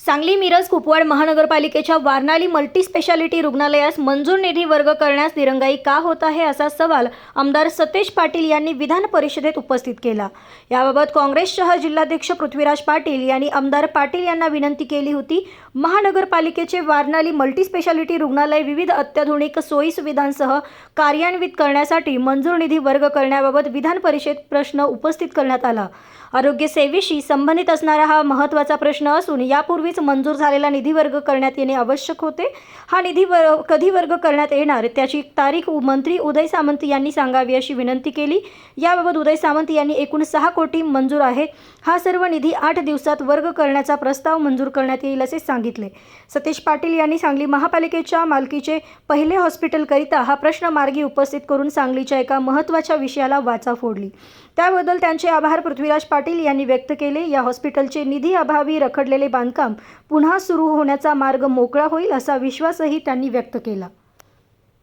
सांगली मिरज कुपवाड महानगरपालिकेच्या वारणाली मल्टीस्पेशालिटी रुग्णालयास मंजूर निधी वर्ग करण्यास दिरंगाई का होत आहे असा सवाल आमदार सतेज पाटील यांनी विधान परिषदेत उपस्थित केला. याबाबत काँग्रेस शहर जिल्हाध्यक्ष पृथ्वीराज पाटील यांनी आमदार पाटील यांना विनंती केली होती महानगरपालिकेचे वारणाली मल्टीस्पेशालिटी रुग्णालय विविध अत्याधुनिक सोयीसुविधांसह कार्यान्वित करण्यासाठी मंजूर निधी वर्ग करण्याबाबत विधान परिषद प्रश्न उपस्थित करण्यात आला. आरोग्यसेवेशी संबंधित असणारा हा महत्त्वाचा प्रश्न असून यापूर्वी यापूर्वीच मंजूर झालेला निधी वर्ग करण्यात येणे आवश्यक होते. हा निधी वर कधी वर्ग करण्यात येणार त्याची तारीख मंत्री उदय सामंत यांनी सांगावी अशी विनंती केली. याबाबत उदय सामंत यांनी एकूण सहा कोटी मंजूर आहे. हा सर्व निधी आठ दिवसात वर्ग करण्याचा प्रस्ताव मंजूर करण्यात येईल असे सांगितले. सतीश पाटील यांनी सांगली महापालिकेच्या मालकीचे पहिले हॉस्पिटलकरिता हा प्रश्न मार्गी उपस्थित करून सांगलीच्या एका महत्त्वाच्या विषयाला वाचा फोडली. त्याबद्दल त्यांचे आभार पृथ्वीराज पाटील यांनी व्यक्त केले. या हॉस्पिटलचे निधी अभावी रखडलेले बांधकाम पुन्हा सुरू होण्याचा मार्ग मोकळा होईल असा विश्वासही त्यांनी व्यक्त केला.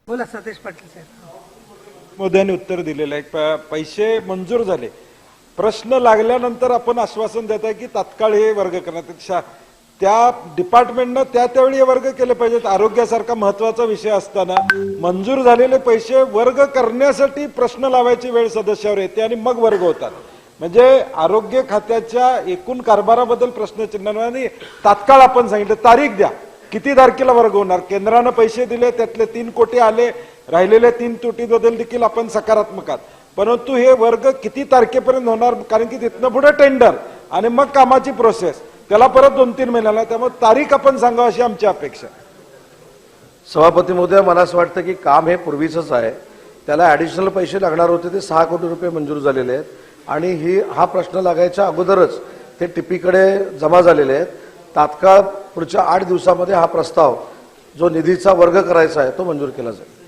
बोला सतीश पाटील साहेब. मोदयांनी उत्तर दिलेलं आहे. पैसे मंजूर झाले. प्रश्न लागल्यानंतर आपण आश्वासन देत आहे की तात्काळ हे वर्ग करण्यात त्या डिपार्टमेंटनं त्या त्यावेळी हे वर्ग केले पाहिजेत. आरोग्यासारखा महत्त्वाचा विषय असताना मंजूर झालेले पैसे वर्ग करण्यासाठी प्रश्न लावायची वेळ सदस्यावर येते आणि मग वर्ग होतात. म्हणजे आरोग्य खात्याच्या एकूण कारभाराबद्दल प्रश्नचिन्ह नाही तात्काळ आपण सांगितलं. तारीख द्या. किती तारखेला वर्ग होणार? केंद्रानं पैसे दिले त्यातले तीन कोटी आले. राहिलेले तीन कोटीबद्दल देखील आपण सकारात्मक आहात. परंतु हे वर्ग किती तारखेपर्यंत होणार? कारण की तिथनं पुढे टेंडर आणि मग कामाची प्रोसेस त्याला परत दोन तीन महिन्याला त्यामुळे तारीख आपण सांगावं अशी आमची अपेक्षा आहे. सभापती महोदय मला असं वाटतं की काम हे पूर्वीचंच आहे. त्याला ॲडिशनल पैसे लागणार होते ते सहा कोटी रुपये मंजूर झालेले आहेत. आणि ही हा प्रश्न लागायच्या अगोदरच ते टिपीकडे जमा झालेले आहेत. तात्काळ पुढच्या आठ दिवसामध्ये हा प्रस्ताव जो निधीचा वर्ग करायचा आहे तो मंजूर केला जाईल.